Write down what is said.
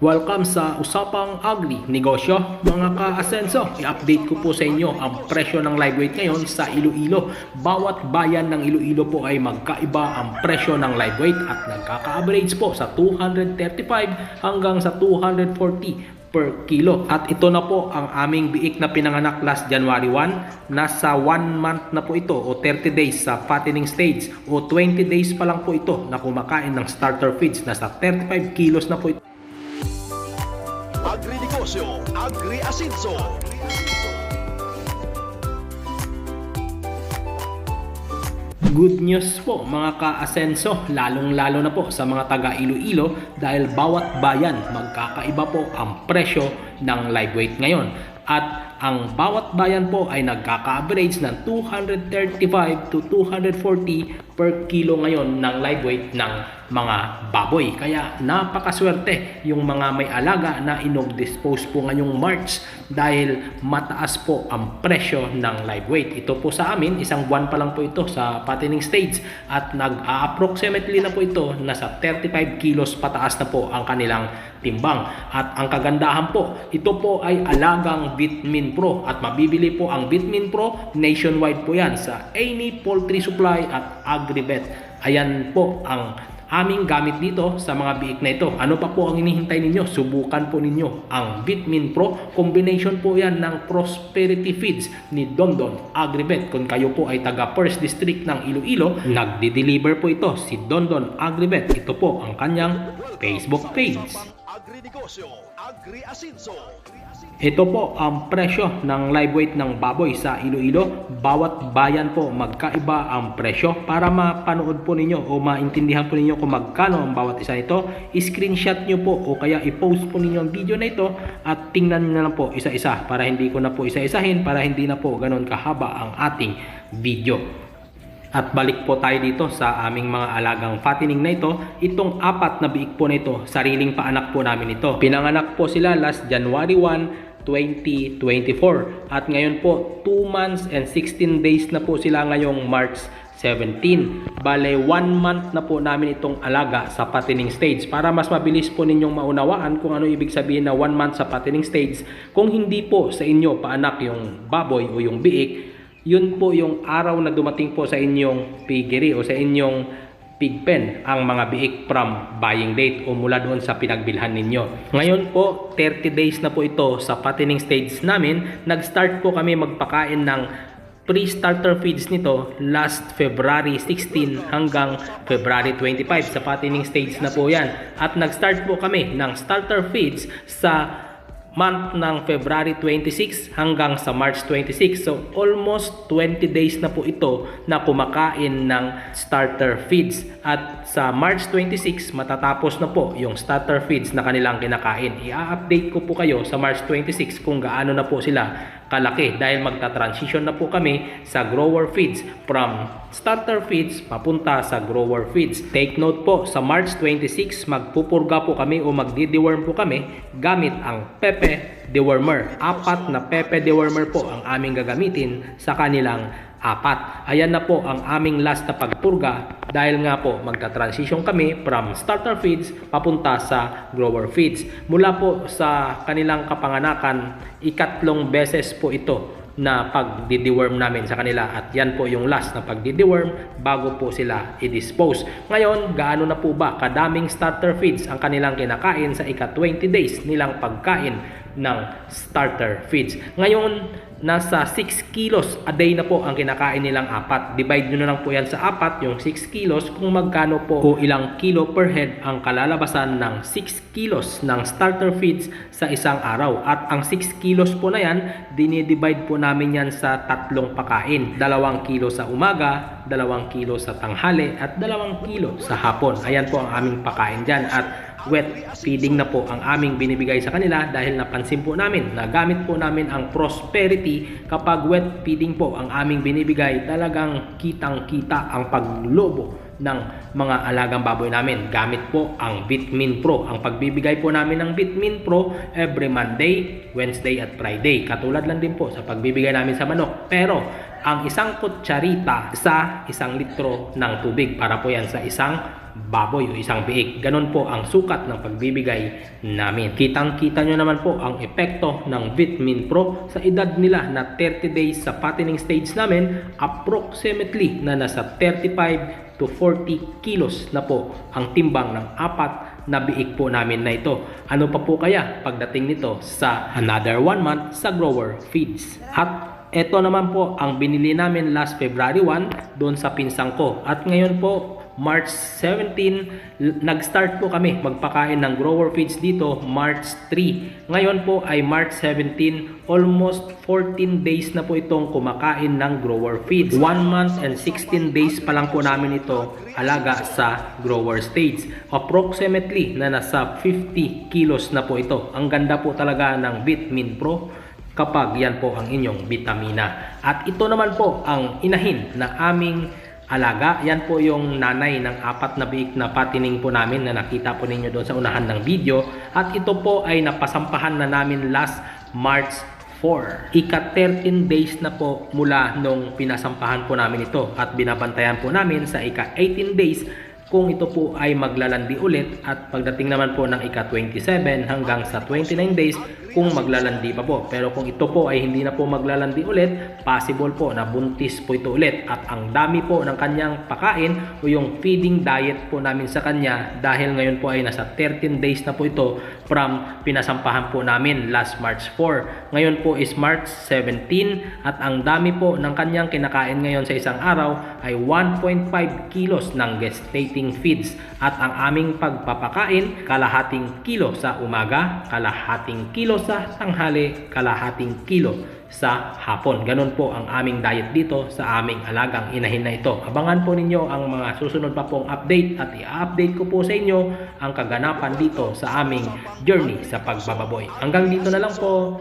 Welcome sa Usapang Agri Negosyo. Mga ka-asenso, i-update ko po sa inyo ang presyo ng live weight ngayon sa Iloilo. Bawat bayan ng Iloilo po ay magkaiba ang presyo ng live weight at nagkaka-average po sa 235 hanggang sa 240 per kilo. At ito na po ang aming biik na pinanganak last January 1. Nasa 1 month na po ito o 30 days sa fattening stage o 20 days pa lang po ito na kumakain ng starter feeds. Nasa 35 kilos na po ito. Agrinegosyo, Agri-Asinso. Good news po mga ka-asenso, lalong-lalo na po sa mga taga Iloilo dahil bawat bayan magkakaiba po ang presyo ng live weight ngayon. At ang bawat bayan po ay nagkaka-average ng 235 to 240 per kilo ngayon ng live weight ng mga baboy. Kaya napakaswerte yung mga may alaga na inog-dispose po ngayong March dahil mataas po ang presyo ng live weight. Ito po sa amin, isang buwan pa lang po ito sa fattening stage at nag-approximately na po ito, nasa 35 kilos pataas na po ang kanilang timbang. At ang kagandahan po, ito po ay alagang Bitmin Pro at mabibili po ang Bitmin Pro nationwide po yan sa any poultry supply at agribet. Ayan po ang aming gamit dito sa mga biik na ito. Ano pa po ang hinihintay ninyo? Subukan po ninyo ang Bitmin Pro. Combination po yan ng Prosperity Feeds ni Dondon Agribet. Kung kayo po ay taga First District ng Iloilo, nagdi-deliver po ito si Dondon Agribet. Ito po ang kanyang Facebook page. Agrinegosyo, Agri-Asinso. Ito po ang presyo ng live weight ng baboy sa Iloilo. Bawat bayan po magkaiba ang presyo. Para mapanood po ninyo o maintindihan po ninyo kung magkano ang bawat isa nito, screenshot nyo po o kaya i-post po ninyo ang video na ito at tingnan nyo na lang po isa-isa para hindi ko na po isa-isahin para hindi na po ganun kahaba ang ating video. At balik po tayo dito sa aming mga alagang fattening na ito. Itong apat na biik po na sariling paanak po namin ito. Pinanganak po sila last January 1, 2024. At ngayon po, 2 months and 16 days na po sila ngayong March 17. Bale, 1 month na po namin itong alaga sa fattening stage. Para mas mabilis po ninyong maunawaan kung ano ibig sabihin na 1 month sa fattening stage. Kung hindi po sa inyo paanak yung baboy o yung biik, yun po yung araw na dumating po sa inyong piggery o sa inyong pig pen ang mga biik from buying date o mula doon sa pinagbilhan ninyo. Ngayon po, 30 days na po ito sa fattening stage namin. Nag-start po kami magpakain ng pre-starter feeds nito last February 16 hanggang February 25 sa fattening stage na po yan. At nag-start po kami ng starter feeds sa month ng February 26 hanggang sa March 26. So almost 20 days na po ito na kumakain ng starter feeds. At sa March 26 matatapos na po yung starter feeds na kanilang kinakain. I-update ko po kayo sa March 26 kung gaano na po sila kalaki dahil magta-transition na po kami sa grower feeds from starter feeds papunta sa grower feeds. Take note po, sa March 26 magpupurga po kami o magdi-deworm po kami gamit ang Pepe Dewormer. Apat na Pepe Dewormer po ang aming gagamitin sa kanilang apat. Ayan na po ang aming last na pagpurga dahil nga po magta-transition kami from starter feeds papunta sa grower feeds. Mula po sa kanilang kapanganakan, ikatlong beses po ito na pag-deworm namin sa kanila at yan po yung last na pag-deworm bago po sila i-dispose. Ngayon, gaano na po ba kadaming starter feeds ang kanilang kinakain sa ika-20 days nilang pagkain ng starter feeds. Ngayon, nasa 6 kilos a day na po ang kinakain nilang apat. Divide nyo na lang po yan sa apat, yung 6 kilos, kung magkano po o ilang kilo per head ang kalalabasan ng 6 kilos ng starter feeds sa isang araw. At ang 6 kilos po na yan, dinidivide po namin yan sa tatlong pakain. Dalawang kilo sa umaga, dalawang kilo sa tanghali, at dalawang kilo sa hapon. Ayan po ang aming pakain dyan. At wet feeding na po ang aming binibigay sa kanila dahil napansin po namin na gamit po namin ang prosperity kapag wet feeding po ang aming binibigay. Talagang kitang kita ang paglobo ng mga alagang baboy namin. Gamit po ang Bitmin Pro. Ang pagbibigay po namin ng Bitmin Pro every Monday, Wednesday at Friday. Katulad lang din po sa pagbibigay namin sa manok. Pero ang isang kutsarita sa isang litro ng tubig para po yan sa isang baboy o isang biik. Ganon po ang sukat ng pagbibigay namin. Kitang-kita nyo naman po ang epekto ng Vitamin Pro sa edad nila na 30 days sa fattening stage namin, approximately na nasa 35 to 40 kilos na po ang timbang ng apat na biik po namin na ito. Ano pa po kaya pagdating nito sa another one month sa grower feeds? At ito naman po ang binili namin last February 1 doon sa pinsang ko. At ngayon po March 17, l- nag-start po kami magpakain ng grower feeds dito March 3. Ngayon po ay March 17, almost 14 days na po itong kumakain ng grower feeds. 1 month and 16 days pa lang po namin ito alaga sa grower stage. Approximately na nasa 50 kilos na po ito. Ang ganda po talaga ng Vitamin Pro kapag yan po ang inyong vitamina. At ito naman po ang inahin na aming alaga. Yan po yung nanay ng apat na biik na patining po namin na nakita po ninyo doon sa unahan ng video. At ito po ay napasampahan na namin last March 4. Ika 13 days na po mula nung pinasampahan po namin ito at binabantayan po namin sa ika 18 days kung ito po ay maglalandi ulit at pagdating naman po ng ika 27 hanggang sa 29 days kung maglalandi pa po. Pero kung ito po ay hindi na po maglalandi ulit, possible po na buntis po ito ulit. At ang dami po ng kanyang pakain o yung feeding diet po namin sa kanya dahil ngayon po ay nasa 13 days na po ito from pinasampahan po namin last March 4. Ngayon po is March 17 at ang dami po ng kanyang kinakain ngayon sa isang araw ay 1.5 kilos ng gestating feeds at ang aming pagpapakain kalahating kilo sa umaga, kalahating kilo sa tanghali, kalahating kilo sa hapon. Ganon po ang aming diet dito sa aming alagang inahin na ito. Abangan po ninyo ang mga susunod pa pong update at i-update ko po sa inyo ang kaganapan dito sa aming journey sa pagbababoy. Hanggang dito na lang po.